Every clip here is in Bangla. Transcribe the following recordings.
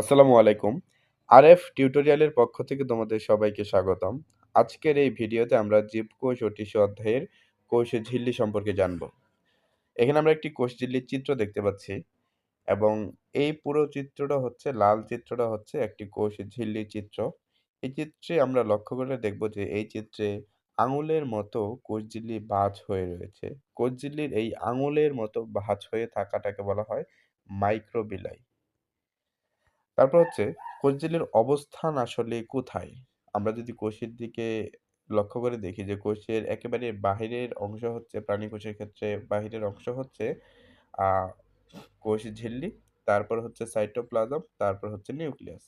আসসালামু আলাইকুম। আরএফ টিউটোরিয়ালের পক্ষ থেকে তোমাদের সবাইকে স্বাগতম। আজকের এই ভিডিওতে আমরা জীবকোষ ও টিস্যু অধ্যায়ের কোষ ঝিল্লি সম্পর্কে জানব। এখানে আমরা একটি কোষ ঝিল্লির চিত্র দেখতে পাচ্ছি এবং এই পুরো চিত্রটা হচ্ছে, লাল চিত্রটা হচ্ছে একটি কোষ ঝিল্লির চিত্র। এই চিত্রে আমরা লক্ষ্য করে দেখব যে এই চিত্রে আঙুলের মতো কোষ ঝিল্লি ভাঁজ হয়ে রয়েছে। কোষ ঝিল্লির এই আঙুলের মতো ভাঁজ হয়ে থাকাটাকে বলা হয় মাইক্রোবিলাই। তারপর হচ্ছে কোষঝিল্লির অবস্থান আসলে কোথায়? আমরা যদি কোষের দিকে লক্ষ্য করে দেখি যে কোষের একেবারে বাহিরের অংশ হচ্ছে প্রাণী কোষের ক্ষেত্রে বাহিরের অংশ হচ্ছে আ কোষঝিল্লি, তারপর হচ্ছে সাইটোপ্লাজম, তারপর হচ্ছে নিউক্লিয়াস।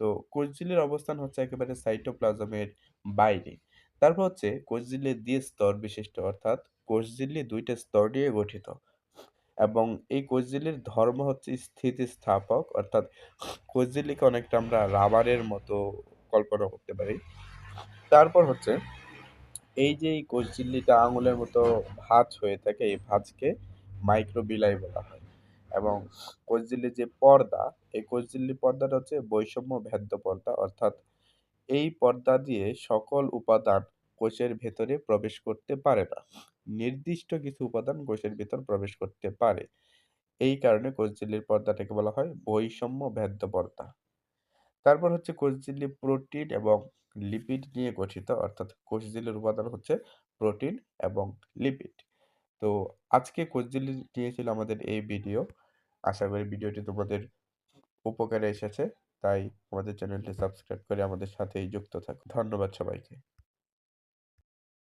তো কোষঝিল্লির অবস্থান হচ্ছে একেবারে সাইটোপ্লাজমের বাইরে। তারপর হচ্ছে কোষঝিল্লি দ্বি-স্তর বিশিষ্ট অর্থাৎ কোষঝিল্লি ২ টা স্তর নিয়ে গঠিত। এবং এই কোষঝিল্লির ধর্ম হচ্ছে স্থিতিস্থাপক, অর্থাৎ কোষঝিল্লিকে অনেকটা আমরা রাবারের মতো কল্পনা করতে পারি। তারপর হচ্ছে, এই যে এই কোষঝিল্লিটা আঙুলের মতো ভাঁজ হয়ে থাকে, এই ভাঁজকে মাইক্রোবিলাই বলা হয়। এবং কোষঝিল্লির যে পর্দা, এই কোষঝিল্লির পর্দাটা হচ্ছে বৈষম্য ভেদ্য পর্দা, অর্থাৎ এই পর্দা দিয়ে সকল উপাদান কোষের ভেতরে প্রবেশ করতে পারে না। নির্দিষ্ট কিছু উপাদান কোষের ভিতর প্রবেশ করতে পারে। এই কারণে কোষঝিল্লির পর্দাটাকে বলা হয় বৈষম্য ভেদ্য পর্দা। তারপর হচ্ছে কোষঝিল্লি প্রোটিন এবং লিপিড নিয়ে গঠিত, অর্থাৎ কোষঝিল্লির উপাদান হচ্ছে প্রোটিন এবং লিপিড। তো আজকে কোষঝিল্লি নিয়ে ছিল আমাদের এই ভিডিও। আশা করি ভিডিওটি তোমাদের উপকারে এসেছে। তাই আমাদের চ্যানেলটি সাবস্ক্রাইব করে আমাদের সাথেই যুক্ত থাকো। ধন্যবাদ সবাইকে।